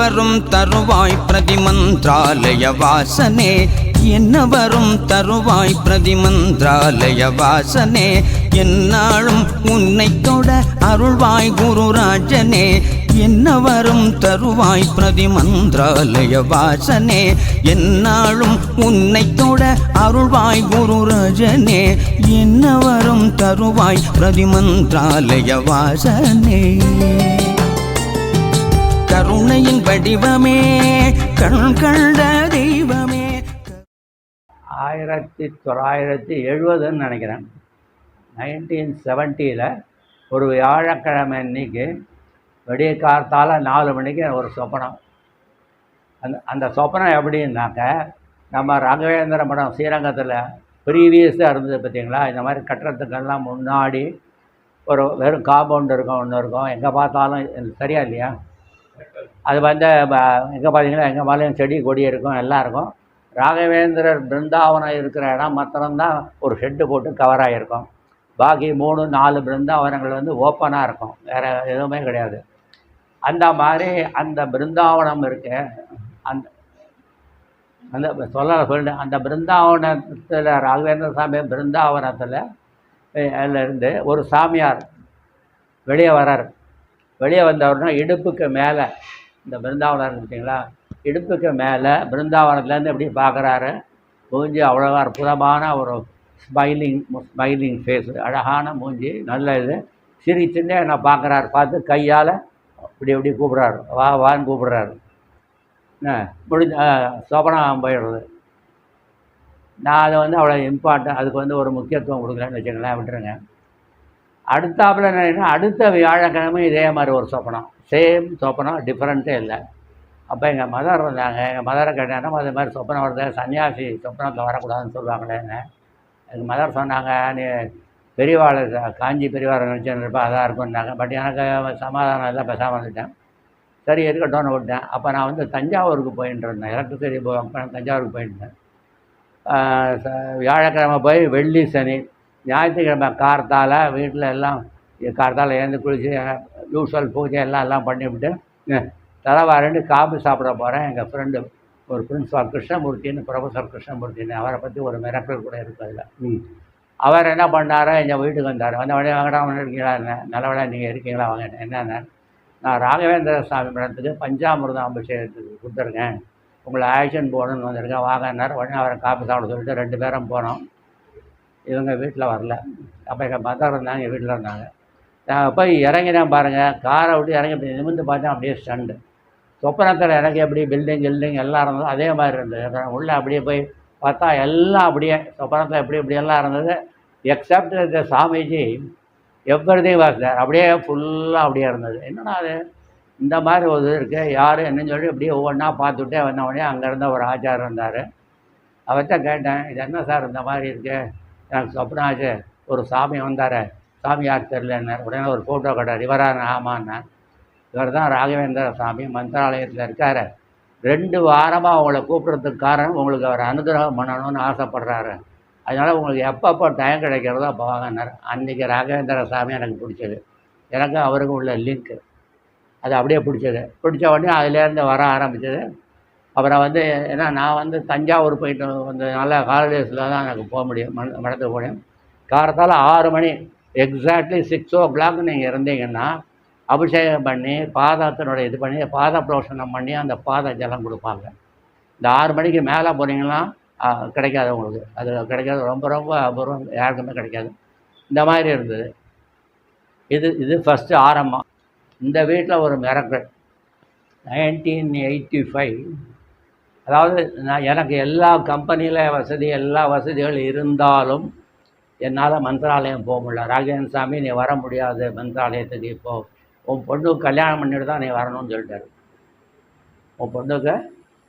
வரும் தருவாய் பிரதிமந்திராலய வாசனே. என்ன வரும் தருவாய் பிரதிமந்திராலய வாசனே. என்னாலும் உன்னை தொட அருள்வாய் குருராஜனே. என்ன வரும் தருவாய் பிரதிமந்திராலய வாசனே. என்னாலும் உன்னை தொட அருள்வாய் குருராஜனே. என்ன வரும் தருவாய் பிரதிமந்திராலய வாசனே. கருணையின் வடிவமே கண் கண்ட தெய்வமே. ஆயிரத்தி தொள்ளாயிரத்தி எழுபதுன்னு நினைக்கிறேன். நைன்டீன் செவன்ட்டியில் ஒரு வியாழக்கிழமை அன்னைக்கு விடிய காத்தால நாலு மணிக்கு ஒரு சொப்பனம். அந்த அந்த சொப்பனம் எப்படின்னாக்க நம்ம ராகவேந்திர மடம் ஸ்ரீரங்கத்தில் ப்ரீவியஸாக இருந்தது பார்த்தீங்களா இந்த மாதிரி கட்டுறதுக்கெல்லாம் முன்னாடி ஒரு வெறும் காம்பவுண்ட் இருக்கும் ஒன்று இருக்கும். எங்கே பார்த்தாலும் சரியா இல்லையா? அது வந்து எங்கே பார்த்தீங்கன்னா எங்கே மேலேயும் செடி கொடி இருக்கும் எல்லாம் இருக்கும். ராகவேந்திரர் பிருந்தாவனம் இருக்கிற இடம் மாத்திரம்தான் ஒரு ஷெட்டு போட்டு கவர் ஆகிருக்கும் பாக்கி மூணு நாலு பிருந்தாவனங்கள் வந்து ஓப்பனாக இருக்கும். வேறு எதுவுமே கிடையாது. அந்த மாதிரி அந்த பிருந்தாவனம் இருக்கு அந்த அந்த சொல்ல சொல்லிட்டேன். அந்த பிருந்தாவனத்தில் ராகவேந்திர சாமி பிருந்தாவனத்தில் அதில் இருந்து ஒரு சாமியார் வெளியே வரார் வெளியே வந்தவர்னா இடுப்புக்கு மேலே இந்த பிருந்தாவனம் இருக்கு இடுப்புக்கு மேலே பிருந்தாவனத்துலேருந்து எப்படி பார்க்குறாரு? மூஞ்சி அவ்வளோ அற்புதமான ஒரு ஸ்மைலிங் ஸ்மைலிங் ஃபேஸ் அழகான மூஞ்சி நல்ல இது. சிரிச்சுன்னே என்னை பார்க்குறாரு. பார்த்து கையால் இப்படி இப்படி கூப்பிட்றாரு. வா வான்னு கூப்பிட்றாரு. என்ன? முடிஞ்ச சோபனம் போயிடுறது. நான் அதை வந்து அவ்வளோ இம்பார்ட்டன் அதுக்கு வந்து ஒரு முக்கியத்துவம் கொடுக்குறேன்னு வச்சுங்களேன் விட்டுருங்க. அடுத்தாப்பில் என்ன அடுத்த வியாழக்கிழமை இதே மாதிரி ஒரு சொப்பனம். சேம் சொப்பனம் டிஃப்ரெண்ட்டே இல்லை. அப்போ எங்கள் மதர் வந்தாங்க எங்கள் மதரை கேட்டேன்னா அது மாதிரி சொப்பனம் வருது? சன்னியாசி சொப்பனத்தில் வரக்கூடாதுன்னு சொல்லுவாங்களேன்னு எங்கள் மதர் சொன்னாங்க நீ பெரியவாள் காஞ்சி பெரியவாளை நினச்சின்னு இருப்பா அதாக இருக்கும்னாங்க. பட் எனக்கு சமாதானம் இல்லை பேசாமல் வந்துட்டேன் சரி இருக்கட்டும்னு விட்டேன். அப்போ நான் வந்து தஞ்சாவூருக்கு போயிட்டு இருந்தேன். எலக்ட்ரிசிட்டி தஞ்சாவூருக்கு போயிட்டு இருந்தேன். ச- வியாழக்கிழமை போய் வெள்ளி சனி ஞாயிற்றுக்கிழமை கார்த்தால வீட்டில் எல்லாம் கார்த்தால எழுந்து குளித்து யூஸ்வல் பூஜை எல்லாம் எல்லாம் பண்ணிவிட்டு தலைவாரண்டு காபி சாப்பிட போகிறேன் எங்கள் ஃப்ரெண்டு ஒரு பிரின்ஸ்பால் கிருஷ்ணமூர்த்தின்னு ப்ரொஃபஸர் கிருஷ்ணமூர்த்தின்னு அவரை பற்றி ஒரு மிரக்கல் கூட இருக்குது அதில். அவர் என்ன பண்ணாரோ எங்கள் வீட்டுக்கு வந்தார். வந்த உடனே வாங்கடா ஒன்று இருக்கீங்களா? என்ன? நல்லவடா நீங்கள் இருக்கீங்களா? வாங்க என்னென்ன. நான் ராகவேந்திர சாமி மடத்துக்கு பஞ்சாமிர்தம் அபிஷேகத்துக்கு கொடுத்துருக்கேன். உங்களை ஆக்ஷன் போகணுன்னு வந்திருக்கேன். வாங்கன்னார். உடனே அவரை காப்பி சாப்பிட சொல்லிட்டு ரெண்டு பேரும் போனோம். இவங்க வீட்டில் வரல. அப்போ எங்கள் மதம் இருந்தாங்க எங்கள் வீட்டில் இருந்தாங்க. நான் போய் இறங்கினேன் பாருங்கள் காரை விட்டு இறங்கி அப்படி நிமிர்ந்து பார்த்தேன் அப்படியே ஸ்டண்டு சொப்பனத்தில் இறங்கி எப்படி பில்டிங் கில்டிங் எல்லாம் இருந்தது அதே மாதிரி இருந்தது. உள்ளே அப்படியே போய் பார்த்தா எல்லாம் அப்படியே சொப்பனத்தில் எப்படி இப்படி எல்லாம் இருந்தது எக்ஸப்ட் இந்த சாமிஜி எவ்வளதையும் வாசித்தார் அப்படியே ஃபுல்லாக அப்படியே இருந்தது. என்னன்னா அது? இந்த மாதிரி ஒரு இது இருக்குது யார் என்னன்னு சொல்லி அப்படியே ஒவ்வொன்றா பார்த்துட்டே வந்த உடனே அங்கே இருந்த ஒரு ஆச்சாரம் இருந்தார் அவர்கிட்ட கேட்டேன் இது என்ன சார் இந்த மாதிரி இருக்குது எனக்கு சொப்னாச்சு ஒரு சாமி வந்தார் சாமி யார் தெரிலன்னார் உடனே ஒரு ஃபோட்டோ கட்டார். இவரான ஆமான்னார் இவர் தான் ராகவேந்திர சாமி மந்திராலயத்தில் இருக்கார். ரெண்டு வாரமாக உங்களை கூப்பிட்றதுக்கு காரணம் உங்களுக்கு அவர் அனுகிரகம் பண்ணணும்னு ஆசைப்படுறாரு. அதனால் உங்களுக்கு எப்பப்போ டைம் கிடைக்கிறதோ அப்போ வாங்கினார் அன்றைக்கி ராகவேந்திர சாமி எனக்கு பிடிச்சது. எனக்கு அவருக்கும் உள்ள லிங்க்கு அது அப்படியே பிடிச்சது. பிடிச்ச உடனே அதுலேருந்து வர ஆரம்பித்தது அப்புறம் வந்து ஏன்னா நான் வந்து தஞ்சாவூர் போயிட்டு வந்ததுனால ஹாலிடேஸில் தான் எனக்கு போக முடியும் மட மடத்துக்கு போனேன் காரத்தால் ஆறு மணி எக்ஸாக்ட்லி சிக்ஸ் ஓ கிளாக் நீங்கள் இருந்தீங்கன்னா அபிஷேகம் பண்ணி பாதத்தினுடைய இது பண்ணி பாத புரோஷனம் பண்ணி அந்த பாத ஜலம் கொடுப்பாங்க. இந்த ஆறு மணிக்கு மேலே போனீங்கன்னா கிடைக்காது உங்களுக்கு. அது கிடைக்காது ரொம்ப ரொம்ப அபூர்வம் யாருக்குமே கிடைக்காது. இந்த மாதிரி இருந்தது. இது இது ஃபஸ்ட்டு ஆரம்பம். இந்த வீட்டில் ஒரு மிரக்கல் நைன்டீன் எயிட்டி ஃபைவ் அதாவது நான் எனக்கு எல்லா கம்பெனியில் வசதி எல்லா வசதிகள் இருந்தாலும் என்னால் மந்திராலயம் போக முடியல. ராகேந்திர சாமி நீ வர முடியாது மந்திராலயத்துக்கு இப்போது உன் பொண்ணுக்கு கல்யாணம் பண்ணிட்டு தான் நீ வரணும்னு சொல்லிட்டாரு. உன் பொண்ணுக்கு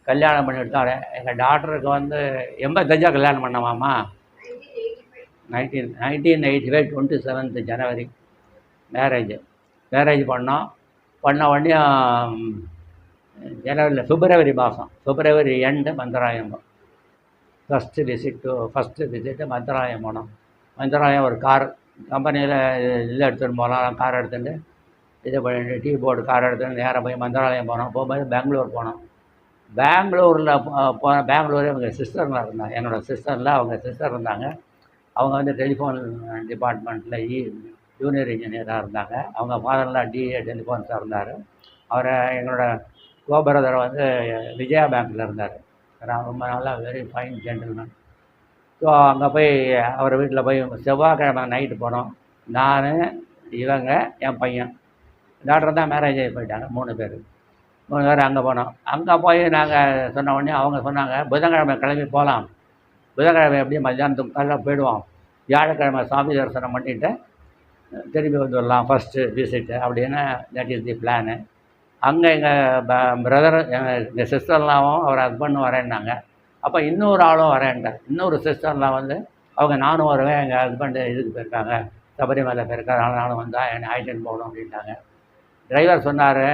கல்யாணம் பண்ணிட்டு தான் எங்கள் டாக்டருக்கு வந்து எண்பத்தஞ்சா கல்யாணம் பண்ணவாமா? Nineteen nineteen eighty five twenty seventh January marriage marriage பண்ணோம். பண்ண உடனே ஜனவரியில் பிப்ரவரி மாதம் February end Mantralayam first visit first visit Mantralayam போனோம் மந்திராயம் ஒரு கார் கம்பெனியில் இதில் எடுத்துகிட்டு போகலாம் கார் எடுத்துகிட்டு இது பண்ணிட்டு டீ போர்டு கார் எடுத்து நேராக போய் மந்திராலயம் போனோம். போகும்போது பெங்களூர் போனோம். பெங்களூரில் போன பெங்களூர் எங்கள் சிஸ்டர்லாம் இருந்தாங்க. என்னோடய சிஸ்டரில் அவங்க சிஸ்டர் இருந்தாங்க. அவங்க வந்து டெலிஃபோன் டிபார்ட்மெண்ட்டில் இ ஜூனியர் இன்ஜினியராக இருந்தாங்க. அவங்க ஃபாதர்லாம் டிஏ டெலிஃபோன்ஸாக இருந்தார். அவரை எங்களோட கோபரதர் வந்து விஜயா பேங்க்கில் இருந்தார். ரொம்ப நல்லா வெரி ஃபைன் ஜென்டில்மேன் ஸோ அங்கே போய் அவர் வீட்டில் போய் செவ்வாய்க்கிழமை நைட்டு போனோம். நான் இவங்க என் பையன். டாக்டர் தான் மேரேஜ் ஆகி போயிட்டாங்க மூணு பேர். மூணு பேர் அங்கே போனோம். அங்கே போய் நாங்கள் சொன்ன உடனே அவங்க சொன்னாங்க புதன்கிழமை கிளம்பி போகலாம் புதன்கிழமை எப்படியும் மத்தியானத்துக்கு காலைல போயிடுவோம். வியாழக்கிழமை சாமி தரிசனம் பண்ணிவிட்டு திரும்பி வந்துடலாம் ஃபஸ்ட்டு விசிட்டு அப்படின்னு தட் இஸ் தி பிளானு அங்கே எங்கள் பிரதர் எங்கள் எங்கள் சிஸ்டர்லாவும் அவர் ஹஸ்பண்டும் வரேன்னாங்க. அப்போ இன்னொரு ஆளும் வரேன்ட்டார். இன்னொரு சிஸ்டர்லாம் வந்து அவங்க நானும் வருவேன். எங்கள் ஹஸ்பண்டு இதுக்கு போயிருக்காங்க. சபரிமலை போயிருக்காரு. நானும் வந்தால் என்னை ஆயிட்டுன்னு போகணும் அப்படின்ட்டாங்க டிரைவர் சொன்னார்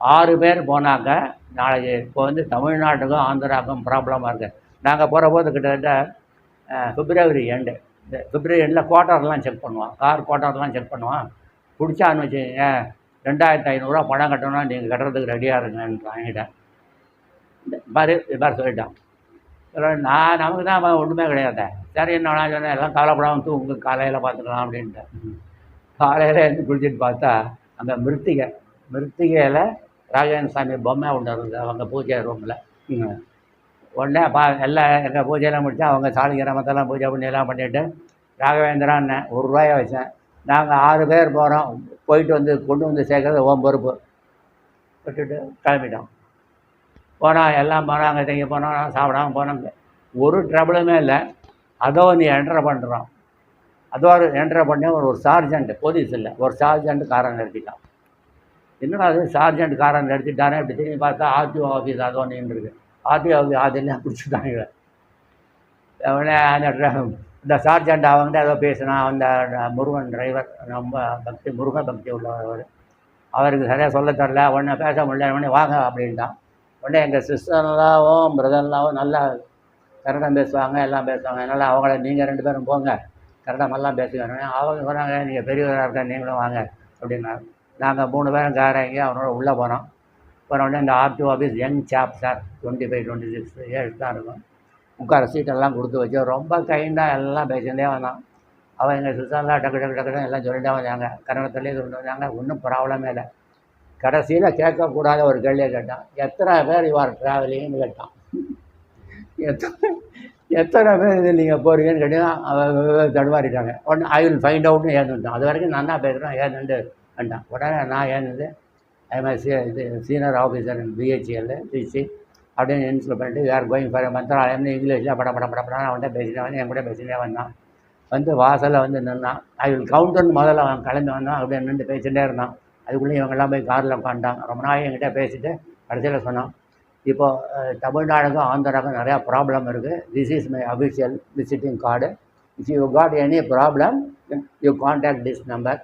ஆறு பேர் போனாக்க நாளைக்கு இப்போ வந்து தமிழ்நாட்டுக்கும் ஆந்திராவுக்கும் ப்ராப்ளமாக இருக்குது நாங்கள் போகிற போது கிட்டத்தட்ட பிப்ரவரி எண்டு இந்த பிப்ரவரி எண்டில் குவார்ட்டர்லாம் செக் பண்ணுவான். கார் குவார்ட்டர்லாம் செக் பண்ணுவான். பிடிச்சான்னு வச்சுக்கோங்க. ரெண்டாயிரத்து ஐநூறுரூவா பணம் கட்டணும் நீங்கள் கட்டுறதுக்கு ரெடியாக இருங்கன்னு வாங்கிட்டேன் இது மாதிரி சொல்லிட்டான். சொல்ல நான் நமக்கு தான் ஒன்றுமே கிடையாது. சரி என்ன சொன்னேன் எல்லாம் கவலைப்படாமல் தூங்கு காலையில் பார்த்துக்கலாம் அப்படின்ட்டு. காலையில் எழுந்து குளிச்சுட்டு பார்த்தா அங்கே மிருத்திகை மிருத்திகையில் ராகவேந்திர சாமி பொம்மை ஒன்று இருந்தது அவங்க பூஜை ரூமில் உடனே பா எல்லாம் எங்கள் பூஜையெல்லாம் முடிச்சு அவங்க சாலி கிராமத்தெல்லாம் பூஜை பண்ணி எல்லாம் பண்ணிவிட்டு ராகவேந்திரான்னு ஒரு ரூபாயை வச்சேன். நாங்கள் ஆறு பேர் போகிறோம் போயிட்டு வந்து கொண்டு வந்து சேர்க்கறது ஓம் பொறுப்பு. விட்டுட்டு கிளம்பிட்டோம். போனால் எல்லாம் போனாங்க தங்கி போனோம் சாப்பிடாம போனாங்க. ஒரு ட்ரபிளுமே இல்லை. அதோ நீ என்ட்ரு பண்ணுறோம் அதோ ஒரு என்ட்ரு பண்ணி ஒரு ஒரு சார்ஜெண்ட் போலீஸ் இல்லை. ஒரு சார்ஜெண்ட் காரை நிறுத்திட்டான். என்னடா அது சார்ஜெண்ட் காரை நிறுத்திட்டானே? இப்படி திரும்பி பார்த்தா ஆர்டிஓ ஆஃபீஸ் அதோ நின்றுருக்கு. ஆர்டிஓ ஆஃபீஸ் அதெல்லாம் பிடிச்சிட்டாங்க? உடனே அந்த இந்த சார்ஜெண்ட் அவங்ககிட்ட ஏதோ பேசினா அந்த முருகன் டிரைவர் ரொம்ப பக்தி முருக பக்தி உள்ளவர். அவர் அவருக்கு சரியாக சொல்ல தரல உடனே பேச முடியல. உடனே வாங்க அப்படின்ட்டான். உடனே எங்கள் சிஸ்டர்லாவும் பிரதர்லாவும் நல்லா கன்னடம் பேசுவாங்க எல்லாம் பேசுவாங்க. அதனால் அவங்கள நீங்கள் ரெண்டு பேரும் போங்க. கன்னடம் எல்லாம் பேசுவாங்க அவங்க சொன்னாங்க நீங்கள் பெரியவராக இருக்க நீங்களும் வாங்க. அப்படின்னாரு. நாங்கள் மூணு பேரும் காரங்க அவனோட உள்ளே போனோம். போன உடனே இந்த RTO office young chap sir twenty five twenty six ஏழு தான் இருக்கும். உட்கார சீட்டெல்லாம் கொடுத்து வச்சு ரொம்ப கைண்டாக எல்லாம் பேசிகிட்டே வந்தான். அவன் எங்கள் சிஸ்டர்லாம் டக்கு டக்கு டக்கு எல்லாம் சொல்லிட்டே வந்தாங்க. கன்னடத்துலேயே சொல்லிட்டு வந்தாங்க. ஒன்றும் ப்ராப்ளமே இல்லை. கடைசியில் கேட்கக்கூடாத ஒரு கேள்வியை கேட்டான். எத்தனை பேர் இவர் ட்ராவலிங்னு கேட்டான். எத்தனை எத்தனை பேர் இது நீங்கள் போகிறீங்கன்னு கேட்டீங்கன்னா அவன் தடுமாறிட்டாங்க. உடனே ஐ வில் ஃபைண்ட் அவுட்னு ஏந்துட்டான். அது வரைக்கும் நான் தான் பேசுகிறேன் ஏந்துட்டு வேண்டாம் உடனே நான் ஏந்தது ஐ சி இது senior officer in BHEL DC அப்படின்னு இன்ஸ்டல் பண்ணிட்டு வேறு கோயிங் ஃபார் மந்திராலயம்னு இங்கிலீஷில் பட பட பட படம் அவன்கிட்ட பேசிட்டே வந்து என் கூட பேசிட்டே வந்தான். வந்து வாசலில் வந்து நின்னான். ஐ வில் கவுண்டர்னு முதல்ல அவன் கிளம்பி வந்தான் அப்படியே நின்று பேசிகிட்டே இருந்தான். அதுக்குள்ளே இவங்கெல்லாம் போய் காரில் உட்காந்துட்டாங்க ரொம்ப நாள் என்கிட்ட பேசிட்டு கடைசியில் சொன்னான் இப்போ அஹ், தமிழ்நாடுக்கும் ஆந்திராவுக்கும் நிறையா ப்ராப்ளம் இருக்குது this is my official visiting card if you got any problem you contact this number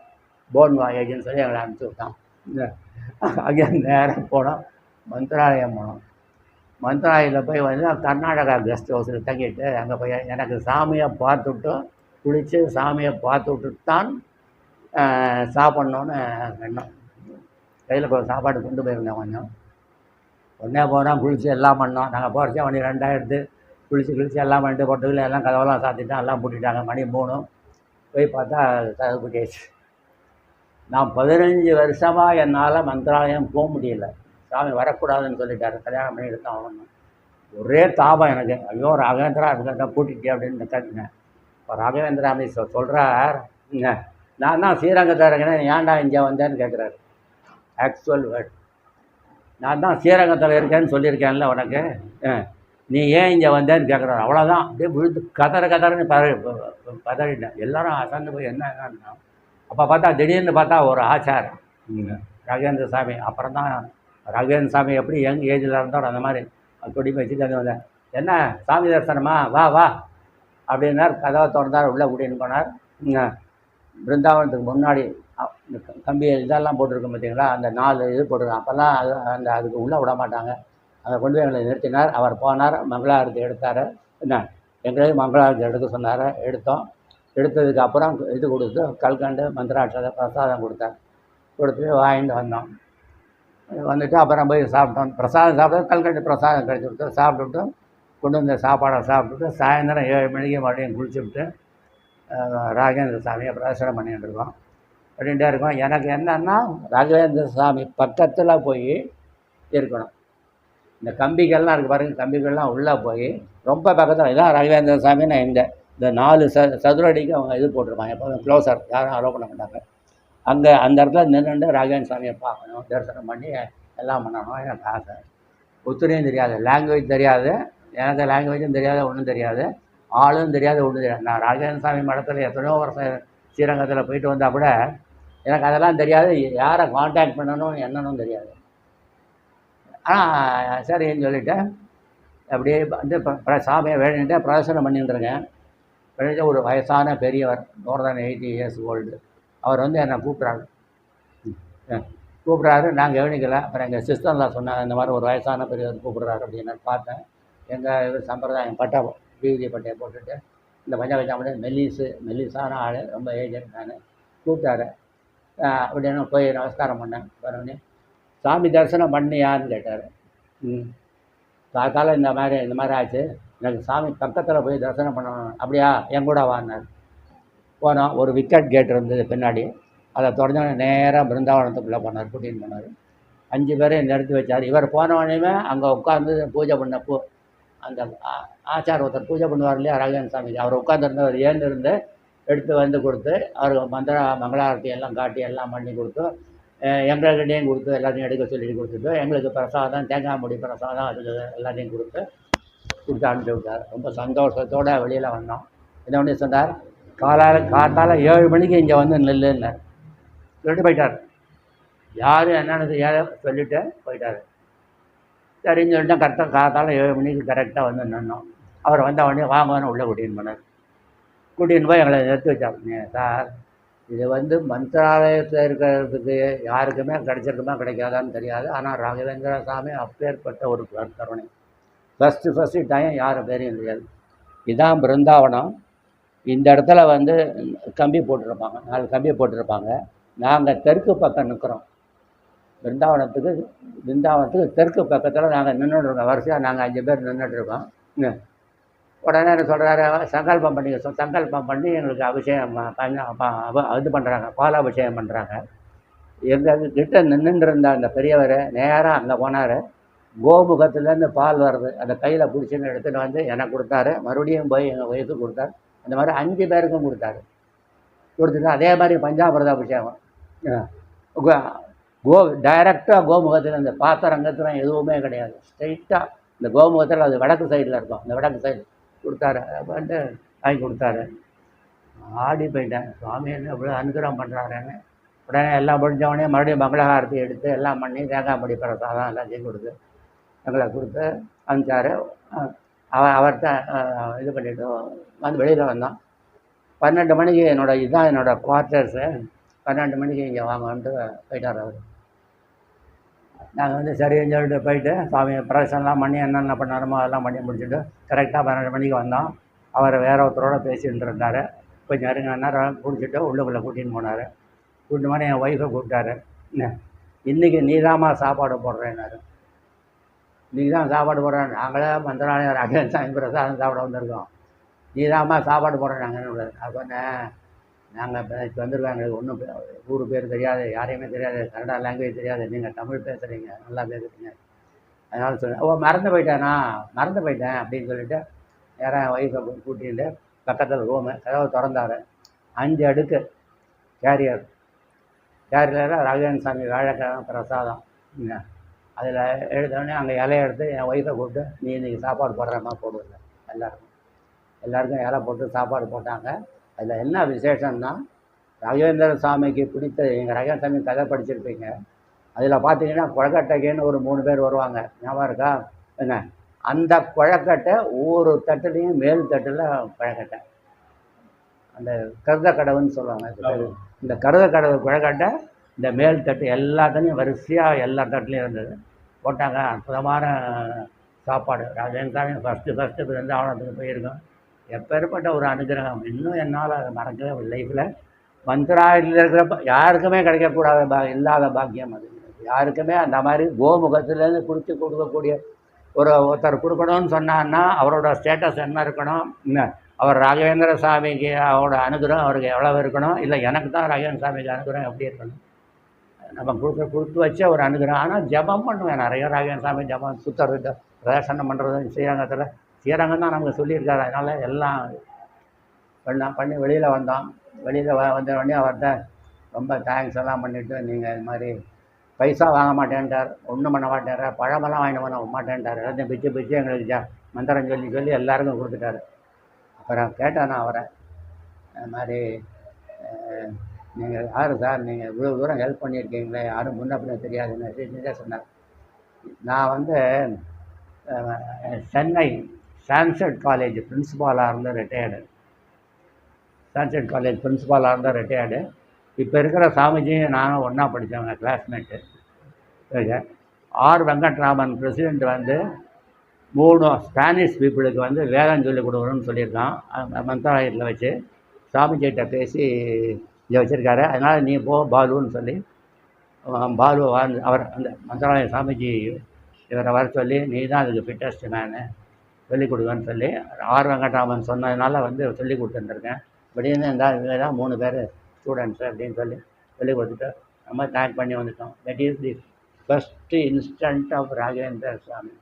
phone வாயேஜ்னு சொல்லி எங்களை அனுப்பிச்சி விட்டான். அங்கே நேரம் போனோம். மந்திராலயம் போனோம். மந்த்ராயில் போய் வந்து கர்நாடகா கெஸ்ட் ஹவுஸில் தங்கிட்டு அங்கே போய் எனக்கு சாமியை பார்த்துட்டு குளித்து சாமியை பார்த்துட்டு தான் சாப்பிட்ணுன்னு எண்ணம். கையில் கொஞ்சம் சாப்பாடு கொண்டு போயிருந்தேன் கொஞ்சம். உடனே போனால் குளித்து எல்லாம் பண்ணோம். நாங்கள் போகிறச்சே மணி ரெண்டாயிரத்து குளித்து குளித்து எல்லாம் பண்ணிட்டு பொட்டுகள் எல்லாம் கதவெல்லாம் சாத்திட்டோம் எல்லாம் பூட்டிட்டாங்க. மணி மூணு. போய் பார்த்தா கதவு கேஸ். நான் பதினஞ்சு வருஷமாக என்னால் மந்திராலயம் போக முடியல. சாமி வரக்கூடாதுன்னு சொல்லிட்டாரு. கல்யாணம் பண்ணி எடுத்தான் ஆகணும் ஒரே தாபம் எனக்கு. ஐயோ ராகவேந்திரா இருக்க கூட்டிகிட்டே அப்படின்னு கட்டினேன் இப்போ ராகவேந்திரா அமீஸ் சொல்கிறார் நான் தான் ஸ்ரீரங்கத்தில் இருக்கிறேன் ஏன்டா இங்கே வந்தேன்னு கேட்குறாரு ஆக்சுவல் வேர்ட் நான் தான் ஸ்ரீரங்கத்தில் இருக்கேன்னு சொல்லியிருக்கேன்ல உனக்கு. நீ ஏன் இங்கே வந்தேன்னு கேட்குறாரு அவ்வளோதான் அப்படியே விழுந்து கதற கதறன்னு பதறி பதறிட்டேன் எல்லாரும் அசந்து போய் என்ன என்னன்னா அப்போ பார்த்தா திடீர்னு பார்த்தா ஒரு ஆச்சார் ராகேந்திர சாமி. அப்புறம் தான் ராகேந்திர சாமி எப்படி யங் ஏஜில் இருந்தாரோ அந்த மாதிரி கொடி வச்சுட்டு அது வந்தேன் என்ன சாமி தரிசனமா? வா வா அப்படின்னார். கதவை திறந்தார். உள்ளே கூட்டின்னு போனார். பிருந்தாவனத்துக்கு முன்னாடி கம்பி இதெல்லாம் போட்டிருக்கோம் பார்த்தீங்களா? அந்த நாலு இது போட்டிருக்கோம். அப்போல்லாம் அது அந்த அதுக்கு உள்ளே விட மாட்டாங்க. அதை கொண்டு போய் எங்களை நிறுத்தினார். அவர் போனார். மங்களாரத்தை எடுத்தார். என்ன எங்களையும் மங்களாரத்தை எடுக்க சொன்னார். எடுத்தோம். எடுத்ததுக்கு அப்புறம் இது கொடுத்து கல்கண்டு மந்திராட்சதை பிரசாதம் கொடுத்தார். கொடுத்து வாங்கிட்டு வந்தோம். வந்துட்டு அப்புறம் போய் சாப்பிட்டோம். பிரசாதம் சாப்பிட்டோம். கல்கண்டு பிரசாதம் கழிச்சு கொடுத்து சாப்பிட்டுட்டு கொண்டு வந்த சாப்பாடை சாப்பிட்டுட்டு சாயந்தரம் ஏழு மணிக்கு மறுபடியும் குளிச்சுவிட்டு ராஜேந்திர ராகவேந்திர சாமியை பிரதர்சனம் பண்ணிகிட்டு இருக்கோம். பண்ணிகிட்டே இருக்கோம். எனக்கு என்னென்னா ராஜேந்திர சாமி பக்கத்தில் போய் இருக்கணும். இந்த கம்பிகள்லாம் இருக்குது பாருங்கள் கம்பிகள்லாம் உள்ளே போய் ரொம்ப பக்கத்தில் இதான் ராகவேந்திர சாமி நான் இந்த இந்த நாலு ச சதுரடிக்கு அவங்க இது போட்டிருப்பாங்க. எப்போதும் க்ளோஸர் யாரும் அலோவ் பண்ண மாட்டாங்க. அங்கே அந்த இடத்துல நின்று ராகவேந்திர சாமியை பார்க்கணும் தரிசனம் பண்ணி எல்லாம் பண்ணணும் எனக்கு ஆசை ஒத்துணையும் தெரியாது லாங்குவேஜ் தெரியாது எனக்கு லாங்குவேஜும் தெரியாது ஒன்றும் தெரியாது ஆளும் தெரியாது ஒன்றும் தெரியாது. நான் ராகவேந்திர சாமி மடத்தில் எத்தனையோ வருஷம் ஸ்ரீரங்கத்தில் போயிட்டு வந்தால் கூட எனக்கு அதெல்லாம் தெரியாது யாரை காண்டாக்ட் பண்ணணும் என்னன்னு தெரியாது. ஆனால் சரின்னு சொல்லிவிட்டு அப்படியே வந்து சாமியை வேணுன்ட்டு பிரதர்சனம் பண்ணிட்டுருக்கேன் வேணுட்டு ஒரு வயசான பெரியவர் more than eighty years old அவர் வந்து என்னை கூப்பிட்றாரு. கூப்பிட்றாரு நான் கவனிக்கல அப்புறம் எங்கள் சிஸ்டர்லாம் சொன்னாங்க இந்த மாதிரி ஒரு வயசான பெரியவர் கூப்பிட்றாரு அப்படின்னு பார்த்தேன். எங்கள் இது சம்பிரதாயம் பட்டா பிவிதி பட்டையை போட்டுட்டு இந்த பஞ்ச பஞ்சாமணி மெல்லிஸு மெல்லிஸான ஆள் ரொம்ப ஏஜென்ட் நான் கூப்பிட்டாரு. அப்படின்னு போய் நமஸ்காரம் பண்ணேன். பண்ணோடனே சாமி தரிசனம் பண்ணியான்னு கேட்டார். ம். காத்தால இந்த மாதிரி இந்த மாதிரி ஆச்சு. எனக்கு சாமி பக்கத்தில் போய் தரிசனம் பண்ணணும். அப்படியா? என் கூட வாங்கினார் போனோம் ஒரு விக்கெட் கேட் இருந்தது பின்னாடி. அதை தொடர்ந்து நேராக பிருந்தாவனத்துக்குள்ளே போனார் கூட்டின்னு போனார். அஞ்சு பேரையும் நிறுத்தி வச்சார். இவர் போனவனையுமே அங்கே உட்காந்து பூஜை பண்ணப்போ அந்த ஆ- ஆச்சார் ஒருத்தர் பூஜை பண்ணுவார் இல்லையா ராகவன் சாமிஜி. அவர் உட்காந்துருந்தவர் ஏந்திருந்து எடுத்து வந்து கொடுத்து அவர் மந்திர மங்களாரத்தி எல்லாம் காட்டி எல்லாம் பண்ணி கொடுத்து எங்கள்கிட்டையும் கொடுத்து எல்லாத்தையும் எடுக்க சொல்லி கொடுத்துட்டு எங்களுக்கு பிரசாதம் தேங்காய் முடி பிரசாதம் அதுக்கு எல்லாத்தையும் கொடுத்து கொடுத்து அனுப்பிச்சி விட்டார். ரொம்ப சந்தோஷத்தோடு வெளியில் வந்தோம். என்ன பண்ணி சொன்னார்? காலால் காத்தால் ஏழு மணிக்கு இங்கே வந்து நெல்லுன்னார் சொல்லிட்டு போயிட்டார். யார் என்னென்னு தெரியாத சொல்லிட்டு போயிட்டார். சரின்னு சொல்லிட்டு கரெக்டாக காத்தால் ஏழு மணிக்கு கரெக்டாக வந்து நின்னோம். அவர் வந்த உடனே வாங்கன்னு உள்ளே கூட்டின்னு போனார். கூட்டின்னு போய் எங்களை நிறுத்தி வச்சாங்க சார் இது வந்து மந்திராலயத்தில் இருக்கிறதுக்கு யாருக்குமே கிடைச்சிருக்குமா கிடைக்காதான்னு தெரியாது. ஆனால் ராகவேந்திர சாமி அப்பேற்பட்ட ஒரு கருணை ஃபஸ்ட்டு ஃபஸ்ட்டு டைம் யாரும் பேரையும் தெரியாது. இதான் பிருந்தாவனம். இந்த இடத்துல வந்து கம்பி போட்டிருப்பாங்க. நாலு கம்பி போட்டிருப்பாங்க. நாங்கள் தெற்கு பக்கம் நிற்கிறோம் பிருந்தாவனத்துக்கு பிருந்தாவனத்துக்கு தெற்கு பக்கத்தில் நாங்கள் நின்றுட்டு வரிசையாக நாங்கள் அஞ்சு பேர் நின்றுட்டுருக்கோம் உடனே என்ன சொல்கிறாரு சங்கல்பம் பண்ணி சங்கல்பம் பண்ணி எங்களுக்கு அபிஷேகம் இது பண்ணுறாங்க பால் அபிஷேகம் பண்ணுறாங்க எங்கள் கிட்ட நின்றுட்டு இருந்த அந்த பெரியவர் நேராக அங்கே போனார். கோமுகத்துலேருந்து பால் வருது. அந்த கையில் பிடிச்சின்னு எடுத்துகிட்டு வந்து எனக்கு கொடுத்தாரு. மறுபடியும் போய் எங்கள் வயசுக்கு கொடுத்தாரு. அந்த மாதிரி அஞ்சு பேருக்கும் கொடுத்தாரு. கொடுத்துட்டு அதே மாதிரி ஆ. கோ- டைரெக்டாக கோமுகத்தில் இந்த பாத்திரங்கத்தில் எதுவுமே கிடையாது. ஸ்ட்ரைட்டாக இந்த கோமுகத்தில் அது வடக்கு சைடில் இருக்கும். அந்த வடக்கு சைடு கொடுத்தாரு. வந்து வாங்கி கொடுத்தாரு. ஆடி போயிட்டேன் சுவாமி என்ன இவ்வளோ அனுகிரகம் பண்ணுறாருன்னு உடனே எல்லாம் முடிஞ்சவொடனே மறுபடியும் மங்களகாரத்தி எடுத்து எல்லாம் பண்ணி தேங்காய் மடி பிரசாதம் எல்லாத்தையும் கொடுத்து எங்களை கொடுத்து அனுப்பிச்சாரு. அவன் அவர்கிட்ட இது பண்ணிவிட்டு வந்து வெளியில் வந்தோம் பன்னெண்டு மணிக்கு என்னோட இதுதான் என்னோடய குவார்ட்டர்ஸு பன்னெண்டு மணிக்கு இங்கே வாங்கன்ட்டு போயிட்டார் அவர். நாங்கள் வந்து சரின்னு சொல்லிட்டு போயிட்டு சாமி பிரசன்லாம் பண்ணி என்னென்ன பண்ணணுமோ அதெல்லாம் பண்ணி முடிச்சுட்டு கரெக்டாக பன்னெண்டு மணிக்கு வந்தோம் அவர் வேற ஒருத்தரோட பேசிகிட்டு இருந்தார். கொஞ்சம் நேரம் நேரம் பிடிச்சிட்டு உள்ளுக்குள்ளே கூட்டின்னு போனார். கூட்டின்னு போனால் என் ஒய்ஃபை கூப்பிட்டாரு. என்ன இன்றைக்கி நீதாம்மா சாப்பாடு போடுறேன்னாரு. நீ தான் சாப்பாடு போடுறேன். நாங்களே மந்திராலயம் ராஜன் சாமி பிரசாதம் சாப்பிட வந்திருக்கோம். நீ தான்மா சாப்பாடு போடுறேன் நாங்கள் அப்போ நாங்கள் இப்போ வந்திருக்கோம். எங்களுக்கு ஒன்றும் ஊர் பேர் தெரியாது. யாரையுமே தெரியாது. கன்னடா லாங்குவேஜ் தெரியாது. நீங்கள் தமிழ் பேசுகிறீங்க நல்லா பேசுகிறீங்க அதனால் சொன்னேன் ஓ மறந்து போயிட்டேனா? மறந்து போயிட்டேன் அப்படின்னு சொல்லிட்டு நேராக ஒய்ஃபை கூட்டிகிட்டு பக்கத்தில் ரூமு கதவை திறந்தாரு. அஞ்சு அடுக்கு கேரியர் கேரியரில் ராகவன் சாமி வாழைக்கிழமை பிரசாதம். அதில் எடுத்தோடனே அங்கே இலைய எடுத்து என் ஒய்ஃபை கூப்பிட்டு நீ இன்றைக்கி சாப்பாடு போடுறமா போடுவேன் எல்லாருக்கும். எல்லாருக்கும் இலை போட்டு சாப்பாடு போட்டாங்க. அதில் என்ன விசேஷம்னா ரகேந்திர சாமிக்கு பிடித்த எங்கள் ராகவேந்திர சாமி கதை படிச்சிருப்பீங்க. அதில் பார்த்தீங்கன்னா கொழக்கட்டைக்குன்னு ஒரு மூணு பேர் வருவாங்க. ஞாபகம் இருக்கா? என்ன? அந்த கொழக்கட்டை ஒவ்வொரு தட்டுலேயும் மேல் தட்டில் கொழக்கட்டை. அந்த கருத கடவுன்னு சொல்லுவாங்க. இந்த கருத கடவு கொழக்கட்டை இந்த மேல் தட்டு எல்லாத்துலேயும் வரிசையாக எல்லா தட்டுலேயும் இருந்தது. போட்டாங்க. அற்புதமான சாப்பாடு. ராஜேந்திர சாமி ஃபஸ்ட்டு ஃபஸ்ட்டு பிறந்தாவனத்துக்கு போயிருக்கோம். எப்பேற்பட்ட ஒரு அனுகிரகம். இன்னும் என்னால் அதை மறக்கவே லைஃப்பில் மந்திராயில் இருக்கிறப்ப யாருக்குமே கிடைக்கக்கூடாத பா இல்லாத பாக்கியம் அது. யாருக்குமே அந்த மாதிரி கோமுகத்துலேருந்து குடித்து கொடுக்கக்கூடிய ஒரு ஒருத்தர் கொடுக்கணும்னு சொன்னான்னா அவரோட ஸ்டேட்டஸ் என்ன இருக்கணும்? என்ன? அவர் ராகவேந்திர சாமிக்கு அவரோட அனுகிரகம் அவருக்கு எவ்வளவு இருக்கணும்? இல்லை எனக்கு தான் ராகவேந்திர சாமிக்கு அனுகிரகம் எப்படி இருக்கணும்? நம்ம கொடுக்க கொடுத்து வச்சு அவர் அணுகிறோம் ஆனால் ஜெபம் பண்ணுவேன். நிறைய ராகவன் சாமி ஜபம் சுற்றுறது பிரதர்சனம் பண்ணுறது ஸ்ரீரங்கத்தில். ஸ்ரீரங்கம் தான் நமக்கு சொல்லியிருக்காரு. அதனால் எல்லாம் பண்ணலாம் பண்ணி வெளியில் வந்தோம். வெளியில் வ வந்த உடனே அவர்கிட்ட ரொம்ப தேங்க்ஸ் எல்லாம் பண்ணிவிட்டு நீங்கள் இது மாதிரி பைசா வாங்க மாட்டேன்ட்டார். ஒன்றும் பண்ண மாட்டேன்றார். பழமெல்லாம் வாங்கிட்டு பண்ண மாட்டேன்ட்டார். எல்லாத்தையும் பிச்சு பிச்சு எங்களுக்கு ஜா மந்திரம் சொல்லி சொல்லி எல்லாருக்கும் கொடுத்துட்டாரு. அப்புறம் கேட்டேன் நான் அவரை. அது மாதிரி நீங்கள் யார் சார்? நீங்கள் இவ்வளோ தூரம் ஹெல்ப் பண்ணியிருக்கீங்களே யாரும் முன்ன பின்ன தெரியாதுன்னு செஞ்சே சொன்னார். நான் வந்து சென்னை சான்செட் காலேஜ் பிரின்சிபாலாக இருந்து ரிட்டையர்டு சான்செட் காலேஜ் பிரின்சிபாலாக இருந்தால் ரிட்டையர்டு இப்போ இருக்கிற சாமிஜியும் நானும் ஒன்றா படித்தவங்க கிளாஸ்மேட்டு ஆர் வெங்கட்ராமன் பிரசிடெண்ட் வந்து மூணு ஸ்பானிஷ் பீப்புளுக்கு வந்து வேதம் சொல்லிக் கொடுக்கணும்னு சொல்லியிருக்கான். அந்த வச்சு. சாமிஜிகிட்ட பேசி இங்கே வச்சுருக்காரு. அதனால் நீ போ பாலுன்னு சொல்லி பாலு வாழ்ந்து அவர் அந்த மந்திராலய சாமிஜி இவரை வர சொல்லி நீ தான் அதுக்கு ஃபிட்டஸ்ட் மேனு சொல்லிக் கொடுங்கன்னு சொல்லி ஆர் வெங்கட்ராமன் சொன்னதுனால வந்து சொல்லி கொடுத்துருந்துருக்கேன் இப்படின்னு இருந்தால் இவங்க தான் மூணு பேர் ஸ்டூடெண்ட்ஸு அப்படின்னு சொல்லி சொல்லி கொடுத்துட்டு நம்ம தேங்க் பண்ணி வந்துட்டோம். That is the first instant of Raghavendra Swami